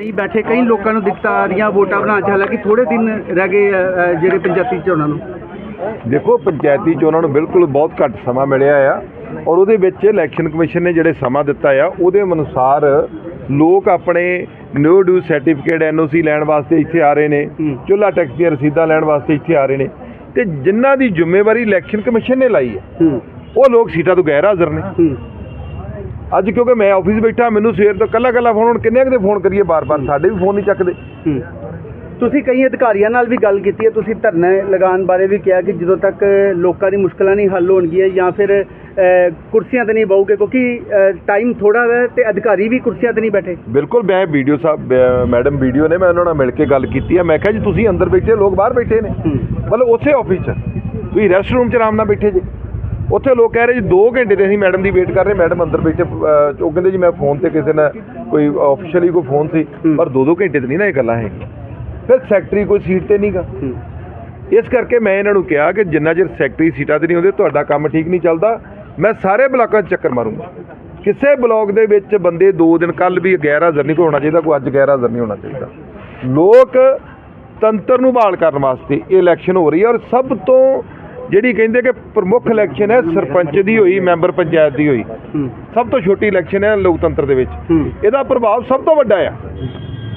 ਨਹੀਂ ਬੈਠੇ ਕਈ ਲੋਕਾਂ ਨੂੰ ਦਿੱਕਤਾਂ ਆ ਰਹੀਆਂ ਵੋਟਾਂ ਬਣਾਉਣ ਚ ਹਾਲਾਂਕਿ ਥੋੜੇ ਦਿਨ ਰਹਿ ਗਏ ਆ, ਅ, ਜਿਹੜੇ ਪੰਚਾਇਤੀ ਚੋਣਾਂ ਨੂੰ। ਦੇਖੋ ਪੰਚਾਇਤੀ ਚੋਣਾਂ ਨੂੰ ਬਿਲਕੁਲ ਬਹੁਤ ਘੱਟ ਸਮਾਂ ਮਿਲਿਆ ਆ ਔਰ ਉਹਦੇ ਵਿੱਚ ਇਲੈਕਸ਼ਨ ਕਮਿਸ਼ਨ ਨੇ ਜਿਹੜੇ ਸਮਾਂ ਦਿੱਤਾ ਆ ਉਹਦੇ ਅਨੁਸਾਰ ਲੋਕ ਆਪਣੇ ਨਿਊ ਡਿਊ ਸਰਟੀਫਿਕੇਟ ਐਨਓਸੀ ਲੈਣ ਵਾਸਤੇ ਇੱਥੇ ਆ ਰਹੇ ਨੇ ਹੂੰ। ਚੁੱਲ੍ਹਾ ਟੈਕਸ ਦੀਆਂ ਰਸੀਦਾਂ ਲੈਣ ਵਾਸਤੇ ਇੱਥੇ ਆ ਰਹੇ ਨੇ ਤੇ ਜਿਨ੍ਹਾਂ ਦੀ ਜ਼ਿੰਮੇਵਾਰੀ ਇਲੈਕਸ਼ਨ ਕਮਿਸ਼ਨ ਨੇ ਲਾਈ ਹੈ ਹੂੰ। ਉਹ ਲੋਕ ਸੀਟਾਂ ਤੋਂ ਗੈਰ ਹਾਜ਼ਰ ਨੇ। ਹੂੰ। ਅੱਜ ਕਿਉਂਕਿ ਮੈਂ ਆਫਿਸ ਬੈਠਾ ਮੈਨੂੰ ਸਵੇਰ ਤੋਂ ਕੱਲਾ ਕੱਲਾ ਫੋਨ ਹੁਣ ਕਿੰਨੇ ਕੁ ਦੇ ਫੋਨ ਕਰੀਏ ਬਾਰ-ਬਾਰ? ਸਾਡੇ ਵੀ ਫੋਨ ਨਹੀਂ ਚੱਕਦੇ। ਹੂੰ। ਤੁਸੀਂ ਕਈ ਅਧਿਕਾਰੀਆਂ ਨਾਲ ਵੀ ਗੱਲ ਕੀਤੀ ਹੈ ਤੁਸੀਂ ਧਰਨੇ ਲਗਾਉਣ ਬਾਰੇ ਵੀ ਕਿਹਾ ਕਿ ਜਦੋਂ ਤੱਕ ਲੋਕਾਂ ਦੀ ਮੁਸ਼ਕਲਾਂ ਨਹੀਂ ਹੱਲ ਹੋਣਗੀਆਂ ਜਾਂ ਫਿਰ ਕੁਰਸੀਆਂ ਤੇ ਨਹੀਂ ਬਹੂਗੇ ਕਿਉਂਕਿ ਟਾਈਮ ਥੋੜਾ ਹੈ ਤੇ ਅਧਿਕਾਰੀ ਵੀ ਕੁਰਸੀਆਂ ਤੇ ਨਹੀਂ ਬੈਠੇ। ਬਿਲਕੁਲ ਮੈਂ ਵੀਡੀਓ ਸਾਹਿਬ ਮੈਡਮ ਵੀਡੀਓ ਨੇ ਮੈਂ ਉਹਨਾਂ ਨਾਲ ਮਿਲ ਕੇ ਗੱਲ ਕੀਤੀ ਆ ਮੈਂ ਕਿਹਾ ਜੀ ਤੁਸੀਂ ਅੰਦਰ ਬੈਠੇ ਲੋਕ ਬਾਹਰ ਬੈਠੇ ਨੇ। ਹੂੰ। ਮਤਲਬ ਉਸੇ ਆਫਿਸ 'ਚ। ਤੁਸੀਂ ਰੈਸਟ ਰੂਮ 'ਚ ਆਰਾਮ ਨਾਲ ਬੈਠੇ ਜੀ। ਉੱਥੇ ਲੋਕ ਕਹਿ ਰਹੇ ਜੀ 2 ਘੰਟੇ ਤੇ ਅਸੀਂ ਮੈਡਮ ਦੀ ਵੇਟ ਕਰ ਰਹੇ ਮੈਡਮ ਅੰਦਰ ਬੈਠੇ ਅਹ, ਉਹ ਕਹਿੰਦੇ ਜੀ ਮੈਂ ਫੋਨ ਤੇ ਕਿਸੇ ਨਾਲ ਕੋਈ ਆਫੀਸ਼ੀਅਲੀ ਕੋਈ ਫੋਨ ਸੀ। ਪਰ 2-2 ਘੰਟੇ ਤੇ ਨਹੀਂ ਨਾ ਇਹ ਗੱਲਾਂ ਹੈ ਫਿਰ ਸੈਕਟਰੀ ਕੋਈ ਸੀਟ ਤੇ ਨਹੀਂਗਾ ਇਸ ਕਰਕੇ ਮੈਂ ਇਹਨਾਂ ਨੂੰ ਕਿਹਾ ਕਿ ਜਿੰਨਾ ਚਿਰ ਸੈਕਟਰੀ ਸੀਟਾਂ ਤੇ ਨਹੀਂ ਹੁੰਦੇ ਤੁਹਾਡਾ ਕੰਮ ਠੀਕ ਨਹੀਂ ਚੱਲਦਾ ਮੈਂ ਸਾਰੇ ਬਲਾਕਾਂ 'ਚ ਚੱਕਰ ਮਾਰੂੰਗਾ। ਕਿਸੇ ਬਲਾਕ ਦੇ ਵਿੱਚ ਬੰਦੇ 2 ਦਿਨ ਕੱਲ ਵੀ ਗੈਰ ਹਾਜ਼ਰ ਨਹੀਂ ਕੋਈ ਹੋਣਾ ਚਾਹੀਦਾ ਕੋਈ ਅੱਜ ਗੈਰ ਹਾਜ਼ਰ ਨਹੀਂ ਹੋਣਾ ਚਾਹੀਦਾ। ਲੋਕ ਤੰਤਰ ਨੂੰ ਬਹਾਲ ਕਰਨ ਵਾਸਤੇ ਇਹ ਇਲੈਕਸ਼ਨ ਹੋ ਰਹੀ ਹੈ ਔਰ ਸਭ ਤੋਂ ਜਿਹੜੀ ਕਹਿੰਦੇ ਕਿ ਪ੍ਰਮੁੱਖ ਇਲੈਕਸ਼ਨ ਹੈ ਸਰਪੰਚ ਦੀ ਹੋਈ ਮੈਂਬਰ ਪੰਚਾਇਤ ਦੀ ਹੋਈ। ਹੂੰ। ਸਭ ਤੋਂ ਛੋਟੀ ਇਲੈਕਸ਼ਨ ਹੈ ਲੋਕਤੰਤਰ ਦੇ ਵਿੱਚ। ਹੂੰ। ਇਹਦਾ ਪ੍ਰਭਾਵ ਸਭ ਤੋਂ ਵੱਡਾ ਆ।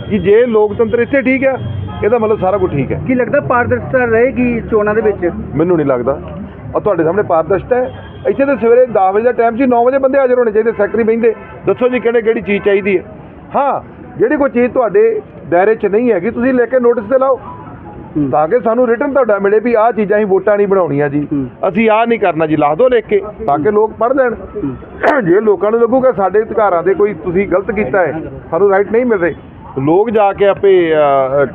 ਕਿ ਜੇ ਲੋਕਤੰਤਰ ਇੱਥੇ ਠੀਕ ਆ ਇਹਦਾ ਮਤਲਬ ਸਾਰਾ ਕੁਝ ਠੀਕ ਹੈ। ਕੀ ਲੱਗਦਾ ਪਾਰਦਰਸ਼ਤਾ ਰਹੇਗੀ ਚੋਣਾਂ ਦੇ ਵਿੱਚ? ਮੈਨੂੰ ਨਹੀਂ ਲੱਗਦਾ। ਆ ਤੁਹਾਡੇ ਸਾਹਮਣੇ ਪਾਰਦਰਸ਼ਤਾ ਹੈ। ਇੱਥੇ ਤਾਂ ਸਵੇਰੇ 10 ਵਜੇ ਦਾ ਟਾਈਮ ਸੀ 9 ਵਜੇ ਬੰਦੇ ਹਾਜ਼ਰ ਹੋਣੇ ਚਾਹੀਦੇ ਸੈਕਟਰੀ ਬਹਿੰਦੇ। ਦੱਸੋ ਜੀ ਕਿਹੜੇ ਕਿਹੜੀ ਚੀਜ਼ ਚਾਹੀਦੀ ਹੈ। ਹਾਂ ਜਿਹੜੀ ਕੋਈ ਚੀਜ਼ ਤੁਹਾਡੇ ਦਾਇਰੇ 'ਚ ਨਹੀਂ ਹੈਗੀ ਤੁਸੀਂ ਲੈ ਕੇ ਨੋਟਿਸ ਤੇ ਲਾਓ। ਹੂੰ। ਤਾਂ ਕਿ ਸਾਨੂੰ ਰਿਟਰਨ ਤੁਹਾਡਾ ਮਿਲੇ ਵੀ ਆਹ ਚੀਜ਼ਾਂ ਹੀ ਵੋਟਾਂ ਨਹੀਂ ਬਣਾਉਣੀਆਂ ਜੀ। ਅਸੀਂ ਆਹ ਨਹੀਂ ਕਰਨਾ ਜੀ ਲਿਖ ਦਿਓ ਲਿਖ ਕੇ ਤਾਂ ਕਿ ਲੋਕ ਪੜ੍ਹ ਲੈਣ। ਜੇ ਲੋਕਾਂ ਨੂੰ ਲੱਗੂਗਾ ਸਾਡੇ ਅਧਿਕਾਰਾਂ ਦੇ ਕੋਈ ਤੁਸੀਂ ਗਲਤ ਕੀਤਾ ਹੈ ਸਾਨੂੰ ਰਾਈਟ ਨਹੀਂ ਮਿਲ ਰਹੇ। ਲੋਕ ਜਾ ਕੇ ਆਪੇ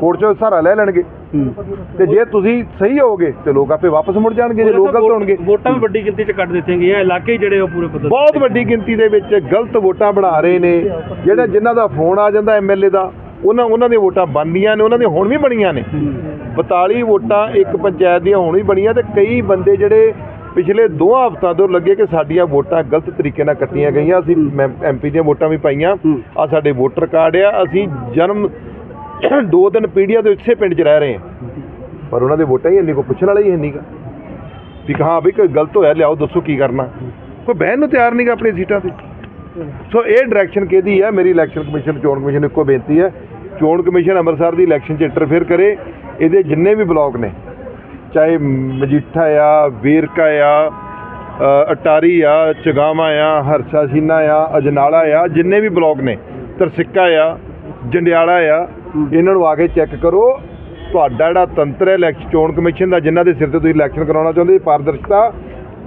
ਕੋਰਟ 'ਚੋਂ ਸਹਾਰਾ ਲੈ ਲੈਣਗੇ। ਤੇ ਜੇ ਤੁਸੀਂ ਸਹੀ ਹੋਵੋਗੇ ਤੇ ਲੋਕ ਆਪੇ ਵਾਪਸ ਮੁੜ ਜਾਣਗੇ ਜੇ ਲੋਕ ਗਲਤ ਹੋਣਗੇ। ਵੋਟਾਂ ਵੀ ਵੱਡੀ ਗਿਣਤੀ 'ਚ ਕੱਟ ਦਿੱਤੀਆਂ ਗਈਆਂ ਇਲਾਕੇ ਜਿਹੜੇ ਉਹ ਪੂਰੇ ਪੱਧਰ ਬਹੁਤ ਵੱਡੀ ਗਿਣਤੀ ਦੇ ਵਿੱਚ ਗਲਤ ਵੋਟਾਂ ਬਣਾ ਰਹੇ ਨੇ। ਜਿਹੜਾ ਜਿਨ੍ਹਾਂ ਦਾ ਫੋਨ ਆ ਜਾਂਦਾ ਐਮਐਲਏ ਦਾ ਉਹਨਾਂ ਉਹਨਾਂ ਦੀਆਂ ਵੋਟਾਂ ਬਣਦੀਆਂ ਨੇ ਉਹਨਾਂ ਦੀਆਂ ਹੁਣ ਵੀ ਬਣੀਆਂ ਨੇ। 42 ਵੋਟਾਂ ਇੱਕ ਪੰਚਾਇਤ ਦੀਆਂ ਹੁਣ ਵੀ ਬਣੀਆਂ ਤੇ ਕਈ ਬੰਦੇ ਜਿਹੜੇ ਪਿਛਲੇ ਦੋ ਹਫ਼ਤਾ ਤੋਂ ਲੱਗੇ ਕਿ ਸਾਡੀਆਂ ਵੋਟਾਂ ਗਲਤ ਤਰੀਕੇ ਨਾਲ ਕੱਟੀਆਂ ਗਈਆਂ ਅਸੀਂ ਐਮਪੀ ਦੀਆਂ ਵੋਟਾਂ ਵੀ ਪਾਈਆਂ। ਆ ਸਾਡੇ ਵੋਟਰ ਕਾਰਡ ਆ ਅਸੀਂ ਜਨਮ ਦੋ ਦਿਨ ਪੀੜ੍ਹੀਆਂ ਦੇ ਇਸੇ ਪਿੰਡ 'ਚ ਰਹਿ ਰਹੇ ਹਾਂ। ਪਰ ਉਹਨਾਂ ਦੇ ਵੋਟਾਂ ਹੀ ਇੰਨੀ ਕੋ ਪੁੱਛਣ ਵਾਲਾ ਹੀ ਹੈ ਨਹੀਂਗਾ ਵੀ ਕਹਾਂ ਵੀ ਕੋਈ ਗਲਤ ਹੋਇਆ ਲਿਆਓ ਦੱਸੋ ਕੀ ਕਰਨਾ। ਕੋਈ ਬਹਿਣ ਨੂੰ ਤਿਆਰ ਨਹੀਂਗਾ ਆਪਣੀ ਸੀਟਾਂ ਤੇ। ਸੋ ਇਹ ਡਾਇਰੈਕਸ਼ਨ ਕਿਹਦੀ ਹੈ ਮੇਰੀ ਇਲੈਕਸ਼ਨ ਕਮਿਸ਼ਨ ਚੋਣ ਕਮਿਸ਼ਨ ਨੂੰ ਇੱਕੋ ਬੇਨਤੀ ਹੈ ਚੋਣ ਕਮਿਸ਼ਨ ਅੰਮ੍ਰਿਤਸਰ ਦੀ ਇਲੈਕਸ਼ਨ 'ਚ ਇੰਟਰਫੇਅਰ ਕਰੇ। ਇਹਦੇ ਜਿੰਨੇ ਵੀ ਬਲਾਕ ਨੇ, ਚਾਹੇ ਮਜੀਠਾ ਆ, ਵੇਰਕਾ ਆ ਅਟਾਰੀ ਆ, ਚਗਾਵਾ ਆ, ਹਰਸਾ ਸੀਨਾ ਆ, ਅਜਨਾਲਾ ਆ, ਜਿੰਨੇ ਵੀ ਬਲਾਕ ਨੇ, ਤਰਸਿੱਕਾ ਆ, ਜੰਡਿਆਲਾ ਆ, ਇਹਨਾਂ ਨੂੰ ਆ ਕੇ ਚੈੱਕ ਕਰੋ। ਤੁਹਾਡਾ ਜਿਹੜਾ ਤੰਤਰ ਹੈ ਇਲੈਕਸ਼ਨ ਚੋਣ ਕਮਿਸ਼ਨ ਦਾ, ਜਿਨ੍ਹਾਂ ਦੇ ਸਿਰ ਤੇ ਤੁਸੀਂ ਇਲੈਕਸ਼ਨ ਕਰਾਉਣਾ ਚਾਹੁੰਦੇ, ਪਾਰਦਰਸ਼ਤਾ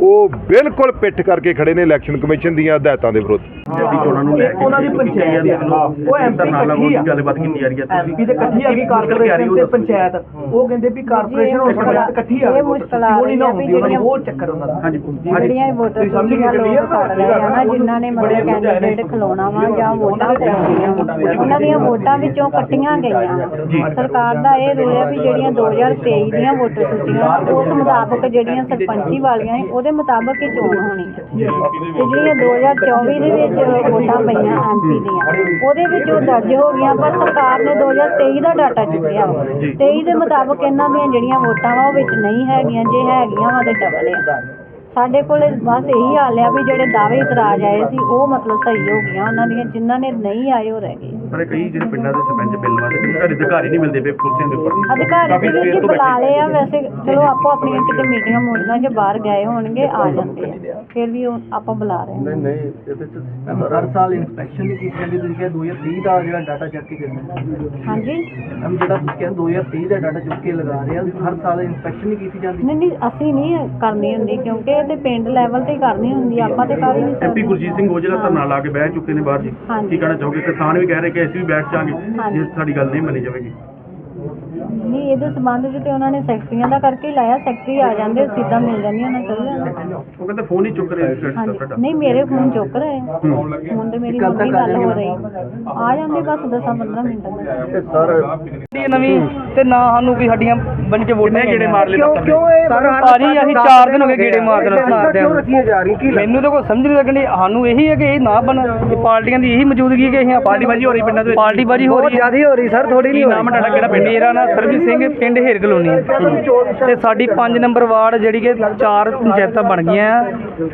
ਉਹ ਬਿਲਕੁਲ ਪਿੱਠ ਕਰਕੇ ਖੜੇ ਨੇ ਇਲੈਕਸ਼ਨ ਕਮਿਸ਼ਨ ਦੀਆਂ ਹਦਾਇਤਾਂ ਦੇ ਵਿਰੁੱਧ। ਜਿਹੜੀ ਚੋਣਾਂ ਨੂੰ ਲੈ ਕੇ ਉਹਨਾਂ ਦੀ ਪੰਚਾਇਤ ਦੇ ਉਹ ਐਮਪੀ ਨਾਲ ਇਕੱਠੀ ਆ। ਗੱਲਬਾਤ ਕੀਤੀ ਜਾ ਰਹੀ ਹੈ ਐਮਪੀ ਦੇ ਇਕੱਠੀ ਆ ਗਈ ਕਾਰਪੋਰੇਸ਼ਨ ਤੇ ਪੰਚਾਇਤ। ਉਹ ਕਹਿੰਦੇ ਵੀ ਕਾਰਪੋਰੇਸ਼ਨ ਔਰ ਪੰਚਾਇਤ ਇਕੱਠੀ ਆ। ਇਹ ਮੁਸ਼ਕਲ ਆ ਉਹ ਨਹੀਂ ਨਾ ਰਹੀ ਹੁੰਦੀ ਉਹਨਾਂ ਦੀ ਜਿਹੜੀਆਂ- ਹੋਰ ਚੱਕਰ ਉਹਨਾਂ ਦਾ ਹਾਂਜੀ। ਜਿਹੜੀਆਂ ਵੋਟਰ ਤੁਸੀਂ ਸਮਝ ਸੂਚੀਆਂ ਗਏ ਲੋਕ clear ਕਰ ਰਹੇ ਆ ਨਾ ਜਿਨ੍ਹਾਂ ਨੇ ਮਤਲਬ ਕੈਂਡੀਡੇਟ ਖਲੋਣਾ ਵਾ ਜਾਂ ਵੋਟਾਂ ਪਾਉਣੀਆਂ ਵਾ ਉਹਨਾਂ ਦੀਆਂ ਵੋਟਾਂ ਵਿੱਚੋਂ ਕੱਟੀਆਂ ਗਈਆਂ। ਸਰਕਾਰ ਦਾ ਇਹ ਰੂਲ ਹੈ ਵੀ ਜਿਹੜੀਆਂ 2023 ਦੀਆਂ ਵੋਟਰ ਸੂਚੀਆਂ ਉਸ ਮੁਤਾਬਕ ਜਿਹੜੀਆਂ ਸਰਪੰਚੀ ਵਾਲੀਆਂ ਨੇ ਉਹਦੇ ਮੁਤਾਬਕ ਹੀ ਚੋਣ ਹੋਣੀ ਹੈ। ਤੇ ਜਿਹੜੀਆਂ 2024 ਦੇ ਵਿੱਚ ਵੋਟਾਂ ਪਈਆਂ ਐਮਪੀ ਦੀਆਂ ਉਹਦੇ ਵਿੱਚ ਉਹ ਦਰਜ ਹੋ ਗਈਆਂ ਪਰ ਸਰਕਾਰ ਨੇ 2023 ਦਾ ਡਾਟਾ ਚੁੱਕਿਆ। ਵਾ 23 ਦੇ ਮੁਤਾਬਕ ਇਹਨਾਂ ਦੀਆਂ ਜਿਹੜੀਆਂ ਵੋਟਾਂ ਵਾ ਉਹ ਵਿੱਚ ਨਹੀਂ ਹੈਗੀਆਂ ਜੇ ਹੈਗੀਆਂ ਵਾ ਤੇ ਡਬਲ ਆ। ਸਾਡੇ ਕੋਲ ਬਸ ਇਹੀ ਹਾਲ ਆ ਵੀ ਜਿਹੜੇ ਦਾਅਵੇ ਇਤਰਾਜ਼ ਆਏ ਸੀ ਉਹ ਮਤਲਬ ਸਹੀ ਹੋ ਗਈਆਂ ਉਹਨਾਂ ਦੀਆਂ ਜਿਨ੍ਹਾਂ ਨੇ ਨਹੀਂ ਆਏ ਉਹ ਰਹਿ ਗਏ। ਪਰ ਕਈ ਜਿਹੜੇ ਪਿੰਡਾਂ ਦੇ ਸਰਪੰਚ ਬਿੱਲ ਵਾਲੇ ਨੇ ਸਾਡੇ ਅਧਿਕਾਰੀ ਨਹੀਂ ਮਿਲਦੇ ਪਏ ਕੁਰਸੀਆਂ ਦੇ ਉੱਪਰ। ਅਧਿਕਾਰੀ ਵੀ ਜੀ ਬੁਲਾ ਲਏ ਆ ਵੈਸੇ ਚਲੋ ਆਪੋ ਆਪਣੀਆਂ ਕਿਤੇ ਮੀਟਿੰਗਾਂ ਮੋੜੀਆਂ ਜੇ ਬਾਹਰ ਗਏ ਹੋਣਗੇ ਆ ਜਾਂਦੇ ਆ। ਫਿਰ ਵੀ ਉਹ ਆਪਾਂ ਬੁਲਾ ਰਹੇ ਹਾਂ ਨਹੀਂ ਇਹਦੇ 'ਚ ਹਰ ਸਾਲ ਇਨਸਪੈਕਸ਼ਨ ਨਹੀਂ ਕੀਤੀ ਜਾਂਦੀ ਤੁਸੀਂ ਕਿਹਾ 2030 ਦਾ ਜਿਹੜਾ ਡਾਟਾ ਚੱਕ ਕੇ ਕਰਨਾ ਹਾਂਜੀ। ਅਮ ਜਿਹੜਾ ਤੁਸੀਂ ਕਹਿੰਦੇ 2030 ਦਾ ਡਾਟਾ ਚੁੱਕ ਕੇ ਲਗਾ ਰਹੇ ਆ ਹਰ ਸਾਲ ਇਨਸਪੈਕਸ਼ਨ ਨਹੀਂ ਕੀਤੀ ਜਾਂਦੀ? ਨਹੀਂ ਨਹੀਂ ਅਸੀਂ ਨਹੀਂ ਕਰਨੀ ਹੁੰਦੀ ਕਿਉਂਕਿ ਇਹ ਤੇ ਪਿੰਡ ਲੈਵਲ ਤੇ ਕਰਨੀ ਹੁੰਦੀ ਆਪਾਂ ਤੇ ਕਰ ਹੀ ਨਹੀਂ ਐਮਪੀ ਸਕਦੇ। ਗੁਰਜੀਤ ਸਿੰਘ ਔਜਲਾ ਧਰਨਾ ਲਾ ਕੇ ਬਹਿ ਚੁੱਕੇ ਨੇ ਬਾਹਰ ਜੀ। ਕੀ ਕਹਿਣਾ ਚਾਹੋਗੇ? ਕਿਸਾਨ ਵੀ ਕਹਿ ਰਹੇ ਕਿ ਅਸੀਂ ਵੀ ਬੈਠ ਜਾਾਂਗੇ ਹਾਂਜੀ। ਜੇ ਸਾਡੀ ਗੱਲ ਨਹੀਂ ਮੰਨੀ ਜਾਵੇਗੀ ਨਹੀਂ ਇਹਦੇ ਸੰਬੰਧ 'ਚ ਤੇ ਉਹਨਾਂ ਨੇ ਸੈਕਟਰੀਆਂ ਦਾ ਕਰਕੇ ਹੀ ਲਾਇਆ ਸੈਕਟਰੀ ਆ ਜਾਂਦੇ ਸਿੱਧਾ ਮਿਲ ਜਾਂਦੀਆਂ ਉਹਨਾਂ ਚਲ ਜਾਂਦਾ ਉਹ ਕਹਿੰਦੇ ਫੋਨ ਹੀ ਚੁੱਕ ਰਹੇ ਸੀ ਹਾਂਜੀ। ਨਹੀਂ ਮੇਰੇ ਫੋਨ ਚੁੱਕ ਰਹੇ। ਹੁਣ ਤੇ ਮੇਰੀ ਮੰਮੀ ਗੱਲ ਹੋ ਰਹੀ। ਆ ਜਾਂਦੇ ਬਸ 10 15 ਮਿੰਟਾਂ। ਦੇ ਇਹ ਨਵੀਂ ਤੇ ਨਾ ਸਾਨੂੰ ਕੋਈ ਸਾਡੀਆਂ ਬਣ ਕੇ ਵੋਟਾਂ ਗੇੜੇ ਮਾਰ ਲੈ ਕਿਉਂ ਕਿਉਂ ਇਹ ਭਾਜੀ ਅਸੀਂ 4 ਦਿਨ ਹੋ ਗਏ ਗੇੜੇ ਮਾਰਦੇ ਨੂੰ ਕਿਉਂ ਸਾਥ ਰੱਖੀਆਂ ਜਾ ਰਹੀਆਂ? ਕੀ ਮੈਨੂੰ ਤਾਂ ਕੋਈ ਸਮਝ ਨਹੀਂ ਲੱਗਣੀ। ਸਾਨੂੰ ਇਹੀ ਹੈ ਕਿ ਇਹ ਨਾ ਬਣ ਇਹ ਪਾਰਟੀਆਂ ਦੀ ਇਹੀ ਮੌਜੂਦਗੀ ਹੈ ਕਿ ਅਸੀਂ ਪਾਰਟੀ ਬਾਜੀ ਹੋ ਰਹੀ ਪਿੰਡਾਂ ਦੇ ਪਾਰਟੀ ਬਾਜੀ ਹੋ ਰਹੀ ਹੈ। ਜ਼ਿਆਦਾ ਹੋ ਰਹੀ ਸਰ ਥੋੜੀ ਨਹੀਂ ਨਾਮ ਤੁਹਾਡਾ? ਕਿਹੜਾ ਪਿੰਡ? ਮੇਰਾ ਨਾਮ ਸਰਬਜੀਤ ਸਿੰਘ ਪਿੰਡ ਹੇਰ ਕਲੋਨੀ। ਤੇ ਸਾਡੀ 5 ਨੰਬਰ ਵਾਰਡ ਜਿਹੜੀ ਕਿ ਚਾਰ ਪੰਚਾਇਤਾਂ ਬਣ ਗਈਆਂ ਆ।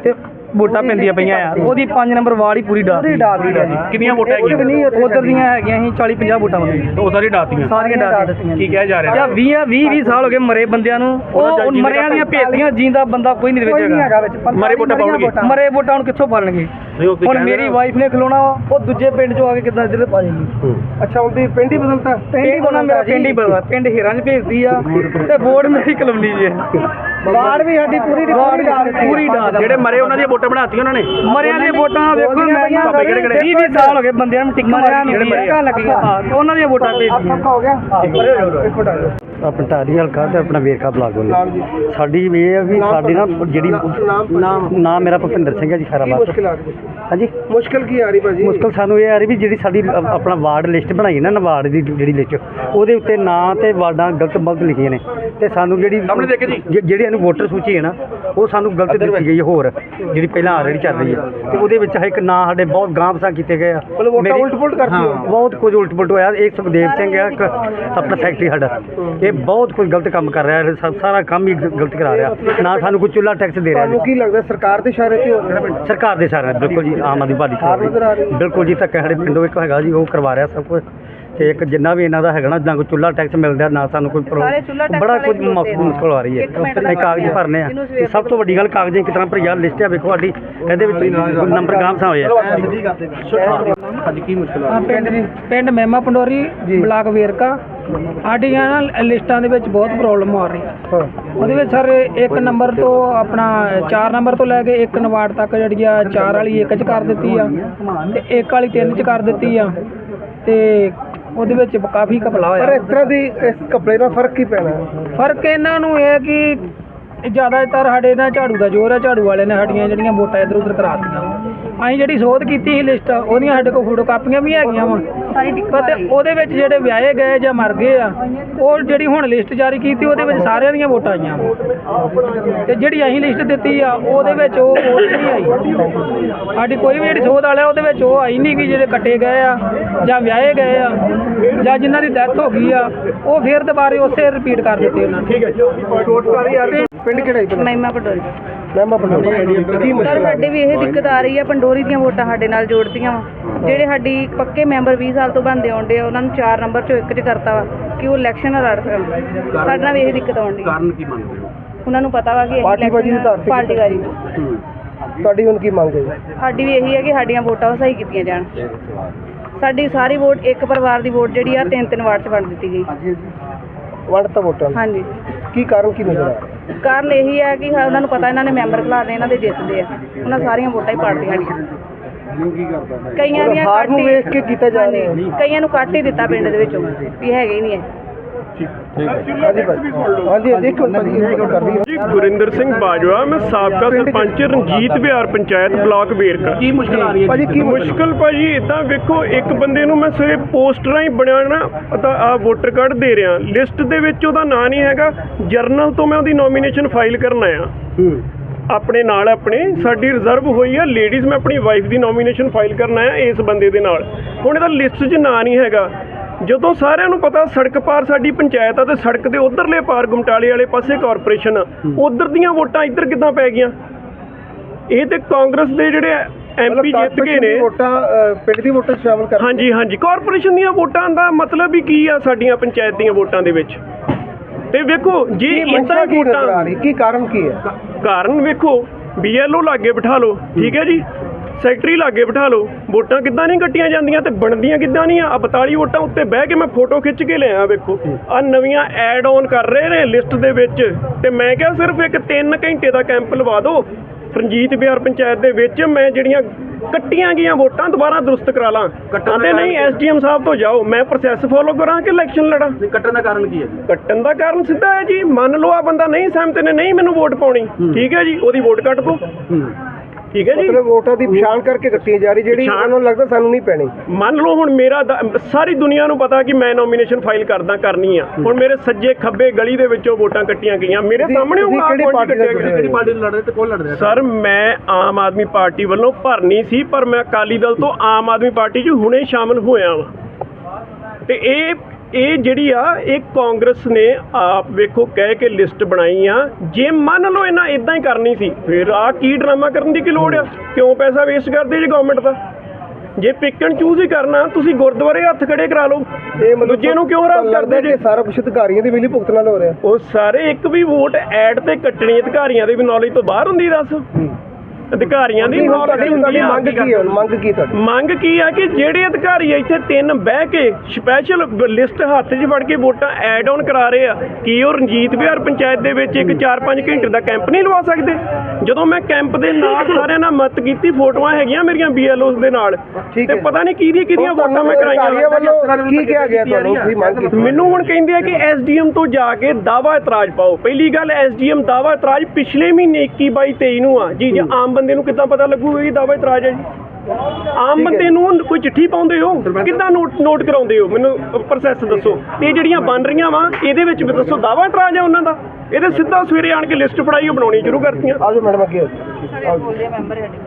ਤੇ ਵੋਟਾਂ ਪੈਂਦੀਆਂ ਪਈਆਂ ਆ ਉਹਦੀ 5 ਨੰਬਰ ਵਾਰਡ ਹੀ ਪੂਰੀ ਡਾਟ ਪੂਰੀ ਡਾਟ ਦੀ ਹੈ ਜੀ। ਕਿੰਨੀਆਂ ਵੋਟਾਂ ਹੈਗੀਆਂ? ਉਧਰ ਦੀਆਂ ਹੈਗੀਆਂ ਅਸੀਂ 40 50 ਵੋਟਾਂ ਮੰਗੀਆਂ ਉਹ ਸਾਰੀ ਡਾਤੀਆਂ ਸਾਰੀਆਂ ਡਾਟ ਦਿੱਤੀਆਂ ਕੀ ਕਿਹਾ ਜਾ ਰਿਹਾ ਜਾਂ? 20 20 20 ਸਾਲ ਹੋ ਗਏ ਮਰੇ ਬੰਦਿਆਂ ਨੂੰ। ਉਹ ਮਰਿਆਂ ਦੀਆਂ ਭੇਜਦੀਆਂ ਜਿੰਦਾ ਬੰਦਾ ਕੋਈ ਨਹੀਂ ਵਿੱਚ ਹੈਗਾ। ਮਰੇ ਵੋਟਾਂ ਪਾਉਣਗੇ। ਮਰੇ ਵੋਟਾਂ ਹੁਣ ਕਿੱਥੋਂ ਪਾਲਣਗੇ? ਹੁਣ ਮੇਰੀ ਵਾਈਫ ਨੇ ਖਲੋਣਾ ਉਹ ਦੂਜੇ ਪਿੰਡ ਚੋਂ ਆ ਕੇ ਕਿੱਦਾਂ ਇੱਧਰ ਪਾ ਜਾਏਗੀ? ਅੱਛਾ ਉਹਦੀ ਪਿੰਡ ਹੀ ਬਦਲਤਾ? ਪਿੰਡ ਹੀ ਬਦਲਾ ਪਿੰਡ ਹੀਰਾਂ 'ਚ ਭੇਜਦੀ ਆ ਤੇ ਵੋਟ ਮੇਰੀ ਕਲੋਨੀ 'ਚ ਵਾਰਡ ਵੀ ਸਾਡੀ ਪੂਰੀ ਦੀ ਪੂਰੀ ਡਾਟ ਜਿਹੜੇ ਮਰੇ ਉਹਨਾਂ ਦੀਆਂ ਵੋਟਾਂ ਬਣਾਤੀਆਂ ਉਹਨਾਂ ਨੇ। ਮਰਿਆਂ ਦੀਆਂ ਵੋਟਾਂ ਵੇਖੋ ਮੈਂ ਬਾਬੇ ਕਿਹੜੇ ਕਿਹੜੇ? 20 20 ਸਾਲ ਹੋ ਗਏ ਬੰਦਿਆਂ ਨੂੰ ਟਿੱਕਾ ਮਰਿਆਂ ਨੂੰ ਮਾਰੀ ਟਿੱਕਾਂ ਲੱਗੀਆਂ। ਤੇ ਉਹਨਾਂ ਦੀਆਂ ਵੋਟਾਂ ਭੇਜਦੀਆਂ ਹੋ ਗਿਆ। ਆਪਣਾ ਢਾਰੀ ਹਲਕਾ ਤੇ ਆਪਣਾ ਵੇਰਕਾ ਬਲਾਕ ਵੱਲੋਂ ਸਾਡੀ ਵੀ ਇਹ ਹੈ ਵੀ ਸਾਡੀ ਨਾ ਜਿਹੜੀ ਨਾਮ ਮੇਰਾ ਭੁਪਿੰਦਰ ਸਿੰਘ ਹੈ ਜੀ ਖੈਰਾਬਾਦ ਆ ਹਾਂਜੀ? ਮੁਸ਼ਕਿਲ ਕੀ ਆ ਰਹੀ ਭਾਜੀ? ਮੁਸ਼ਕਲ ਸਾਨੂੰ ਇਹ ਆ ਰਹੀ ਵੀ ਜਿਹੜੀ ਸਾਡੀ ਆਪਣਾ ਵਾਰਡ ਲਿਸਟ ਬਣਾਈ ਨਾ ਨਵਾਰਡ ਦੀ ਜਿਹੜੀ ਲਿਸਟ ਉਹਦੇ ਉੱਤੇ ਨਾਂ ਤੇ ਵਾਰਡਾਂ ਗਲਤ ਮਲਤ ਲਿਖੀਆਂ ਨੇ। ਤੇ ਸਾਨੂੰ ਜਿਹੜੀ ਸਾਹਮਣੇ ਦੇਖੇ ਜੀ। ਜਿ- ਜਿਹੜੀ ਇਹਨੂੰ ਵੋਟਰ ਸੂਚੀ ਹੈ ਨਾ ਉਹ ਸਾਨੂੰ ਗਲਤ ਦਿੱਤੀ ਗਈ ਹੋਰ ਜਿਹੜੀ ਪਹਿਲਾਂ ਆਲਰੇਡੀ ਚੱਲ ਰਹੀ ਹੈ। ਤੇ ਉਹਦੇ ਵਿੱਚ ਇੱਕ ਨਾਂ ਸਾਡੇ ਬਹੁਤ ਗਾਂਵਸਾਂ ਕੀਤੇ ਗਏ ਆ। ਮੇਰੀ- ਉਲਟ-ਪੁਲਟ ਕਰਤੀ ਹਾਂ, ਹੈ। ਬਹੁਤ ਕੁਝ ਉਲਟ ਪੁਲਟ ਹੋਇਆ। ਇੱਕ ਸੁਖਦੇਵ ਸਿੰਘ ਹੈ ਇੱਕ ਆਪਣਾ ਸੈਕਟਰੀ ਸਾਡਾ। ਇਹ ਬਹੁਤ ਕੁਝ ਗਲਤ ਕੰਮ ਕਰ ਰਿਹਾ ਹੈ ਸਾ- ਸਾਰਾ ਕੰਮ ਹੀ ਗਲਤ ਕਰਾ ਰਿਹਾ। ਨਾ ਸਾਨੂੰ ਕੋਈ ਚੁੱਲਾ ਟੈਕਸ ਦੇ ਰਿਹਾ ਜੀ। ਤੁਹਾਨੂੰ ਕੀ ਲੱਗਦਾ ਸਰਕਾਰ ਦੇ ਇਸ਼ਾਰੇ ਤੇ ਹੋ ਰਿਹਾ? ਪਿੰਡ ਸਰਕਾਰ ਦੇ ਸਾਰੇ ਬਿਲਕੁਲ ਜੀ ਆਮ ਆਦਮੀ ਪਾਰਟੀ ਆਪ ਨਜ਼ਰ ਆ ਰਹੀ ਹੈ। ਬਿਲਕੁਲ ਜੀ ਧੱਕੇ ਸਾਡੇ ਪਿੰਡੋਂ ਇੱਕ ਹੈਗਾ ਜੀ ਉਹ ਕਰਵਾ ਰਿਹਾ ਸਭ ਕੁਝ ਤੇ ਇੱਕ ਜਿੰਨਾ ਵੀ ਇਹਨਾਂ ਦਾ ਹੈਗਾ ਨਾ ਨਾ ਕੋਈ ਚੁੱਲਾ ਟੈਕਸ ਮਿਲਦਾ ਨਾ ਸਾਨੂੰ ਕੋਈ ਪ੍ਰੋ- ਸਾਰੇ ਚੁੱਲ੍ਹਾ ਟੈਕਸ ਬੜਾ ਵਾਲੇ ਕੁਝ ਨੇ। ਮੁਸ਼ਕਲ ਆ ਰਹੀ ਹੈ। ਇੱਕ ਮਿੰਟ ਦਾ ਅਸੀਂ ਕਾਗਜ਼ ਭਰਨੇ ਆ। ਸਵੇਰ ਸਭ ਤੋਂ ਵੱਡੀ ਗੱਲ ਕਾਗਜ਼ਾਂ ਕਿਸ ਤਰ੍ਹਾਂ ਭਰੀ ਯਾਰ ਲਿਸਟ ਆ ਵੇਖੋ ਸਾਡੀ। ਇਹਦੇ ਵਿੱਚ ਨੰਬਰ ਗਾਮਸਾ ਹੋਏ ਆ। ਅੱਜ ਕੀ ਮੁਸ਼ਕਲ ਆ ਪਿੰਡ ਪਿੰਡ ਮਹਿਮਾ ਪੰਡੋਰੀ ਬਲਾਕ ਵੇਰਕਾ। ਸਾਡੀਆਂ ਨਾ ਲਿਸਟਾਂ ਦੇ ਵਿੱਚ ਬਹੁਤ ਪ੍ਰੋਬਲਮ ਆ ਰਹੀ। ਹੈ ਉਹਦੇ ਵਿੱਚ ਸਰ ਇੱਕ ਨੰਬਰ ਤੋਂ ਆਪਣਾ 4 ਨੰਬਰ ਤੋਂ ਲੈ ਕੇ ਇੱਕ ਨਵਾਰਡ ਤੱਕ ਜਿਹੜੀ ਆ 4 ਵਾਲੀ ਇੱਕ ਚ ਕਰ ਦਿੱਤੀ ਆ ਤੇ ਇੱਕ ਵਾਲੀ ਤਿੰਨ ਚ ਕਰ ਦਿੱਤੀ ਆ ਤੇ ਉਹਦੇ ਵਿੱਚ ਕਾਫੀ ਘਪਲਾ ਪਰ ਹੋਇਆ ਇਸ ਤਰ੍ਹਾਂ ਦੀ ਇਸ ਕੱਪੜੇ ਨਾਲ ਫ਼ਰਕ ਕੀ ਪੈਣਾ? ਫ਼ਰਕ ਇਹਨਾਂ ਨੂੰ ਇਹ ਹੈ ਕਿ ਜ਼ਿਆਦਾਤਰ ਸਾਡੇ ਨਾਲ ਝਾੜੂ ਦਾ ਜ਼ੋਰ ਹੈ ਝਾੜੂ ਵਾਲੇ ਨੇ ਸਾਡੀਆਂ ਜਿਹੜੀਆਂ ਵੋਟਾਂ ਇੱਧਰ ਉੱਧਰ ਕਰਾਤੀਆਂ। ਅਸੀਂ ਜਿਹੜੀ ਸੋਧ ਕੀਤੀ ਸੀ ਲਿਸਟ ਉਹਦੀਆਂ ਸਾਡੇ ਕੋਲ ਫੋਟੋ ਕਾਪੀਆਂ ਵੀ ਹੈਗੀਆਂ ਵਾ। ਤੇ ਉਹਦੇ ਵਿੱਚ ਜਿਹੜੇ ਵਿਆਹੇ ਗਏ ਜਾਂ ਮਰ ਗਏ ਆ ਉਹ ਜਿਹੜੀ ਹੁਣ ਲਿਸਟ ਜਾਰੀ ਕੀਤੀ ਉਹਦੇ ਵਿੱਚ ਸਾਰਿਆਂ ਦੀਆਂ ਵੋਟਾਂ ਆਈਆਂ ਵਾ। ਤੇ ਜਿਹੜੀ ਅਸੀਂ ਲਿਸਟ ਦਿੱਤੀ ਆ ਉਹਦੇ ਵਿੱਚ ਉਹ ਵੋਟ ਨਹੀਂ ਆਈ। ਸਾਡੀ ਕੋਈ ਵੀ ਜਿਹੜੀ ਸੋਧ ਵਾਲਾ ਉਹਦੇ ਵਿੱਚ ਉਹ ਆਈ ਨਹੀਂ ਕਿ ਜਿਹੜੇ ਕੱਟੇ ਗਏ ਆ ਜਾਂ ਵਿਆਹੇ ਗਏ ਆ ਜਾਂ ਜਿਨ੍ਹਾਂ ਦੀ ਡੈਥ ਹੋ ਗਈ ਆ ਉਹ ਫੇਰ ਦੁਬਾਰੇ ਉਸੇ ਰਿਪੀਟ ਕਰ ਦਿੱਤੇ ਉਹਨਾਂ ਨੇ। ਵੋਟ ਸਾਰੀ ਆ ਰਹੀ ਪਿੰਡ ਕਿਹੜਾ ਹੈ ਤੁਹਾਡਾ ਮਹਿਮਾ ਪਟੋਰੀ ਮੈਂ ਆਪਣਾ ਕੀ ਸਰ ਸਾਡੇ ਵੀ ਇਹ ਦਿੱਕਤ ਆ ਰਹੀ ਆ ਪੰਡੋਰੀ ਦੀਆਂ ਵੋਟਾਂ ਸਾਡੇ ਨਾਲ ਜੋੜਦੀਆਂ ਵਾ। ਜਿਹੜੇ ਸਾਡੀ ਪੱਕੇ ਮੈਂਬਰ 20 ਸਾਲ ਤੋਂ ਬੰਦੇ ਆਉਂਦੇ ਆ ਉਹਨਾਂ ਨੂੰ 4 ਨੰਬਰ ਚੋਂ ਇੱਕ 'ਚ ਕਰਤਾ ਵਾ ਕਿ ਉਹ ਇਲੈਕਸ਼ਨ ਲੜ ਸਕਣ। ਸਾਡੇ ਨਾਲ ਵੀ ਇਹ ਦਿੱਕਤ ਆਉਂਦੀ ਕਾਰਨ ਕੀ ਮੰਨਦੇ ਹੋ? ਉਹਨਾਂ ਨੂੰ ਪਤਾ ਵਾ ਕਿ ਤੇ ਪਾਰਟੀਬਾਜ਼ੀ ਤੁਹਾਡੀ ਹੁਣ ਕੀ ਮੰਗ ਹੈ? ਸਾਡੀ ਵੀ ਇਹੀ ਹੈ ਕਿ ਸਾਡੀਆਂ ਵੋਟਾਂ ਉਹ ਸਹੀ ਕੀਤੀਆਂ ਜਾਣ। ਸਾਡੀ ਸਾਰੀ ਵੋਟ ਇੱਕ ਪਰਿਵਾਰ ਦੀ ਵੋਟ ਜਿਹੜੀ ਆ ਤਿੰਨ ਤਿੰਨ ਵਾਰਡ 'ਚ ਵੰਡ ਦਿੱਤੀ ਗਈ। ਵੰਡ ਤਾਂ ਵੋਟਾਂ ਨੂੰ। ਹਾਂਜੀ। ਕੀ ਕਾਰਨ ਕੀ ਨਜ਼ਰ ਆ? ਕਾਰਨ ਇਹੀ ਹੈ ਕਿ ਹਾਂ, ਉਹਨਾਂ ਨੂੰ ਪਤਾ ਇਹਨਾਂ ਨੇ ਮੈਂਬਰ ਖਿਲਾਰਨੇ ਇਹਨਾਂ ਦੇ ਜਿੱਤਦੇ ਆ। ਉਹਨਾਂ ਸਾਰੀਆਂ ਵੋਟਾਂ ਹੀ ਪਾੜਦੀਆਂ ਸਾਡੀਆਂ ਕਈਆਂ ਦੀਆਂ ਹਾਰ ਨੂੰ ਕੱਟ ਹੀ- ਵੇਖ ਕੇ ਕੀਤਾ ਜਾ ਰਿਹਾ। ਹਾਂਜੀ, ਕਈਆਂ ਨੂੰ ਕੱਟ ਹੀ ਦਿੱਤਾ ਪਿੰਡ ਦੇ ਵਿੱਚੋਂ ਵੀ ਹੈਗੇ ਹੀ ਨਹੀਂ ਹੈ ਹਾਂਜੀ ਹਾਂਜੀ। ਇੱਕ ਮਿੰਟ। ਜੀ ਗੁਰਿੰਦਰ ਸਿੰਘ ਬਾਜਵਾ ਮੈਂ ਸਾਬਕਾ ਸਰਪੰਚ ਰਣਜੀਤ ਵਿਹਾਰ ਪੰਚਾਇਤ ਬਲਾਕ ਵੇਰਕਾ। ਕੀ ਮੁਸ਼ਕਲ ਆ ਰਹੀ ਹੈ ਭਾਜੀ ਕੀ ਮੁਸ਼ਕਿਲ? ਭਾਜੀ ਇਦਾਂ ਵੇਖੋ ਇੱਕ ਬੰਦੇ ਨੂੰ ਮੈਂ ਸਵੇਰੇ ਪੋਸਟਰਾਂ ਹੀ ਬਣਿਆ ਨਾ ਆ ਵੋਟਰ ਕਾਰਡ ਦੇ ਰਿਹਾ। ਲਿਸਟ ਦੇ ਵਿੱਚ ਉਹਦਾ ਨਾਂ ਨਹੀਂ ਹੈਗਾ। ਜਰਨਲ ਤੋਂ ਮੈਂ ਉਹਦੀ ਨੋਮੀਨੇਸ਼ਨ ਫਾਈਲ ਕਰਨ ਆਇਆ। ਆਪਣੇ ਨਾਲ ਆਪਣੇ ਸਾਡੀ ਰਿਜ਼ਰਵ ਹੋਈ ਆ। ਲੇਡੀਜ਼ ਮੈਂ ਆਪਣੀ ਵਾਈਫ ਦੀ ਨੋਮੀਨੇਸ਼ਨ ਫਾਈਲ ਕਰਨ ਆਇਆ ਇਸ ਬੰਦੇ ਦੇ ਨਾਲ। ਹੁਣ ਇਹਦਾ ਲਿਸਟ 'ਚ ਨਾਂ ਨਹੀਂ ਹੈਗਾ। ਜਦੋਂ ਸਾਰਿਆਂ ਨੂੰ ਪਤਾ ਸੜਕ ਪਾਰ ਸਾਡੀ ਪੰਚਾਇਤ ਆ ਤੇ ਸੜਕ ਦੇ ਉਧਰਲੇ ਪਾਰ ਗੁਮਟਾਲੇ ਵਾਲੇ ਪਾਸੇ ਕਾਰਪੋਰੇਸ਼ਨ ਆ ਉਧਰ ਦੀਆਂ ਵੋਟਾਂ ਇੱਧਰ ਕਿੱਦਾਂ ਪੈ ਗਈਆਂ? ਇਹ ਤੇ ਕਾਂਗਰਸ ਦੇ ਜਿਹੜੇ ਐਮਪੀ ਜਿੱਤ ਗਏ ਨੇ ਵੋਟਾਂ ਪਿੰਡ ਦੀ ਵੋਟਾਂ ਸ਼ਾਮਲ ਕਰ ਹਾਂਜੀ ਹਾਂਜੀ। ਕਾਰਪੋਰੇਸ਼ਨ ਦੀਆਂ ਵੋਟਾਂ ਦਾ ਮਤਲਬ ਹੀ ਕੀ ਆ ਸਾਡੀਆਂ ਪੰਚਾਇਤ ਦੀਆਂ ਵੋਟਾਂ ਦੇ ਵਿੱਚ? ਤੇ ਵੇਖੋ ਜੇ ਵੋਟਾਂ ਰਹੀ? ਕੀ ਕਾਰਨ ਕੀ ਹੈ? ਕਾਰਨ ਵੇਖੋ ਬੀਐਲਓ ਲਾਗੇ ਬਿਠਾ ਲਓ ਠੀਕ ਹੈ ਜੀ? ਸੈਕਟਰੀ ਲਾਗੇ ਬਿਠਾ ਲਓ। ਵੋਟਾਂ ਕਿੱਦਾਂ ਨਹੀਂ ਕੱਟੀਆਂ ਜਾਂਦੀਆਂ ਤੇ ਬਣਦੀਆਂ ਕਿੱਦਾਂ ਨਹੀਂ ਆ? 42 ਵੋਟਾਂ ਉੱਤੇ ਬਹਿ ਕੇ ਮੈਂ ਫੋਟੋ ਖਿੱਚ ਕੇ ਲਿਆ ਵੇਖੋ। ਆ ਨਵੀਆਂ ਐਡ ਆਨ ਕਰ ਰਹੇ ਨੇ ਲਿਸਟ ਦੇ ਵਿੱਚ। ਤੇ ਮੈਂ ਕਿਹਾ ਸਿਰਫ ਇੱਕ 3 ਘੰਟੇ ਦਾ ਕੈਂਪ ਲਵਾ ਦਿਓ। ਰਣਜੀਤ ਬਿਹਾਰ ਪੰਚਾਇਤ ਦੇ ਵਿੱਚ ਮੈਂ ਜਿਹੜੀਆਂ ਕੱਟੀਆਂ ਗਈਆਂ ਵੋਟਾਂ ਦੁਬਾਰਾ ਦਰੁਸਤ ਕਰਾ ਲਾਂ। ਕਹਿੰਦੇ ਨਹੀਂ ਐਸਡੀਐਮ ਸਾਹਿਬ ਤੋਂ ਜਾਓ। ਮੈਂ ਪ੍ਰੋਸੈਸ ਫੋਲੋ ਕਰਾਂ ਕਿ ਇਲੈਕਸ਼ਨ ਲੜਾਂ? ਕੱਟਣ ਦਾ ਕਾਰਨ ਕੀ ਹੈ? ਕੱਟਣ ਦਾ ਕਾਰਨ ਸਿੱਧਾ ਹੈ ਜੀ। ਮੰਨ ਲਓ ਆ ਬੰਦਾ ਨਹੀਂ ਸਹਿਮਤ ਨੇ ਨਹੀਂ ਮੈਨੂੰ ਵੋਟ ਪਾਉਣੀ। ਠੀਕ ਹੈ ਜੀ ਉਹਦੀ ਵੋਟ ਕੱਟ ਦੋ ਠੀਕ ਹੈ ਜੀ? ਵੋਟਾਂ ਦੀ ਪਛਾਣ ਕਰਕੇ ਕੱਟੀ ਜਾ ਰਹੀ ਜਿਹੜੀ ਉਹਨਾਂ ਨੂੰ ਲੱਗਦਾ ਸਾਨੂੰ ਨਹੀਂ ਪੈਣੀ। ਮੰਨ ਲਓ ਹੁਣ ਮੇਰਾ ਦ- ਸਾਰੀ ਦੁਨੀਆ ਨੂੰ ਪਤਾ ਕਿ ਮੈਂ ਨੋਮੀਨੇਸ਼ਨ ਫਾਈਲ ਕਰਦਾ ਕਰਨੀ ਆ। ਹੁਣ ਮੇਰੇ ਸੱਜੇ ਖੱਬੇ ਗਲੀ ਦੇ ਵਿੱਚੋਂ ਵੋਟਾਂ ਕੱਟੀਆਂ ਗਈਆਂ। ਮੇਰੇ ਸਾਹਮਣੇ ਉਹ ਤੁਸੀਂ ਆਹ ਕਿਹੜੀ ਕੁੰਡ ਪਾਰਟੀ ਦਾ ਕੱਟਿਆ ਗਿਆ। ਕਿਹੜੀ ਪਾਰਟੀ ਲੜ ਰਹੇ ਤੇ ਕੌਣ ਲੜ ਰਿਹਾ? ਸਰ ਮੈਂ ਆਮ ਆਦਮੀ ਪਾਰਟੀ ਵੱਲੋਂ ਭਰਨੀ ਸੀ ਪਰ ਮੈਂ ਅਕਾਲੀ ਦਲ ਤੋਂ ਆਮ ਆਦਮੀ ਪਾਰਟੀ 'ਚ ਹੁਣੇ ਸ਼ਾਮਲ ਹੋਇਆ ਵਾਂ। ਤੇ ਇਹ ਇਹ ਜਿਹੜੀ ਆ ਇਹ ਕਾਂਗਰਸ ਨੇ ਆਪ ਵੇਖੋ ਕਹਿ ਕੇ ਲਿਸਟ ਬਣਾਈ ਆ। ਜੇ ਮੰਨ ਲਓ ਇਹਨਾਂ ਇਦਾਂ ਹੀ ਕਰਨੀ ਸੀ ਫਿਰ ਆ ਕੀ ਡਰਾਮਾ ਕਰਨ ਦੀ ਕੀ ਲੋੜ ਆ? ਕਿਉਂ ਪੈਸਾ ਵੇਸਟ ਕਰਦੇ ਜੀ ਗਵਰਨਮੈਂਟ ਦਾ? ਜੇ ਪਿਕ ਐਂਡ ਚੂਜ਼ ਹੀ ਕਰਨਾ ਤੁਸੀਂ ਗੁਰਦੁਆਰੇ ਹੱਥ ਖੜੇ ਕਰਾ ਲਓ। ਇਹ ਮਤਲਬ ਦੂਜੇ ਨੂੰ ਕਿਉਂ ਰਾਜ ਕਰਦੇ ਜੀ? ਸਾਰਾ ਕੁਝ ਅਧਿਕਾਰੀਆਂ ਦੀ ਮਿਲੀ ਭੁਗਤ ਨਾਲ ਹੋ ਰਿਹਾ। ਉਹ ਸਾਰੇ ਇੱਕ ਵੀ ਵੋਟ ਐਡ ਤੇ ਕੱਟਣੀ ਅਧਿਕਾਰੀਆਂ ਦੇ ਵੀ ਨੌਲੇਜ ਤੋਂ ਬਾਹਰ ਹੁੰਦੀ ਦੱਸ। ਅਧਿਕਾਰੀਆਂ ਦੀ ਤੁਹਾਡੀ ਤੁਹਾਡੀ ਮੰਗ ਕੀ ਹੈ? ਹੁਣ? ਮੰਗ ਕੀ ਤੁਹਾਡੀ? ਮੰਗ ਕੀ ਆ ਕਿ ਜਿਹੜੇ ਅਧਿਕਾਰੀ ਇੱਥੇ ਤਿੰਨ ਬਹਿ ਕੇ ਸਪੈਸ਼ਲ ਲਿਸਟ ਹੱਥ 'ਚ ਫੜ ਕੇ ਵੋਟਾਂ ਐਡ ਆਨ ਕਰਾ ਰਹੇ ਆ। ਕੀ ਉਹ ਰਣਜੀਤ ਵਿਹਾਰ ਪੰਚਾਇਤ ਦੇ ਵਿੱਚ ਇੱਕ 4-5 ਘੰਟੇ ਦਾ ਕੈਂਪ ਨਹੀਂ ਲਵਾ ਸਕਦੇ? ਜਦੋਂ ਮੈਂ ਕੈਂਪ ਦੇ ਨਾਲ ਸਾਰਿਆਂ ਨਾਲ ਮਤ ਕੀਤੀ ਫੋਟੋਆਂ ਹੈਗੀਆਂ ਮੇਰੀਆਂ ਬੀਐਲਓਸ ਦੇ ਨਾਲ। ਠੀਕ ਤੇ ਹੈ। ਪਤਾ ਨਹੀਂ ਕਿਹਦੀ ਕਿਹਦੀਆਂ ਵੋਟਾਂ ਮੈਂ ਅਧਿਕਾਰੀਆਂ ਕਰਾਈਆਂ ਵੱਲੋਂ ਕੀ ਕਿਹਾ ਗਿਆ ਤੁਹਾਨੂੰ? ਤੁਸੀਂ ਮੰਗ ਕੀਤੀ। ਮੈਨੂੰ ਹੁਣ ਕਹਿੰਦੇ ਆ ਕਿ ਐਸਡੀਐਮ ਤੋਂ ਜਾ ਕੇ ਦਾਵਾ ਇਤਰਾਜ਼ ਪਾਓ। ਪਹਿਲੀ ਗੱਲ ਐਸਡੀਐਮ ਦਾਵਾ ਇਤਰਾਜ਼ ਪਿਛਲੇ ਮਹੀਨੇ 21 22 23 ਨੂੰ ਆ। ਜੀ ਜੇ ਆਮ ਬੰਦੇ ਨੂੰ ਕਿੱਦਾਂ ਪਤਾ ਲੱਗੂਗਾ ਕਿ ਦਾਵਾ ਇਤਰਾਜ਼ ਹੈ ਜੀ? ਆਮ ਬੰਦੇ ਨੂੰ ਕੋਈ ਚਿੱਠੀ ਪਾਉਂਦੇ ਹੋ? ਕਿੱਦਾਂ ਨੋਟ ਨੋਟ ਕਰਾਉਂਦੇ ਹੋ? ਮੈਨੂੰ ਪ੍ਰੋਸੈਸ ਦੱਸੋ। ਤੇ ਇਹ ਜਿਹੜੀਆਂ ਬਣ ਰਹੀਆਂ ਵਾ ਇਹਦੇ ਵਿੱਚ ਵੀ ਦੱਸੋ ਦਾਵਾ ਇਤਰਾਜ਼ ਹੈ ਉਹਨਾਂ ਦਾ? ਇਹਦੇ ਸਿੱਧਾ ਸਵੇਰੇ ਆਣ ਕੇ ਲਿਸਟ ਫੜਾਈ ਉਹ ਬਣਾਉਣੀ ਸ਼ੁਰੂ ਕਰਤੀਆਂ। ਆਜੋ ਮੈਡਮ ਅੱਗੇ ਸਾਡੇ ਬੋਲਦੇ ਮੈਂਬਰ ਸਾਡੇ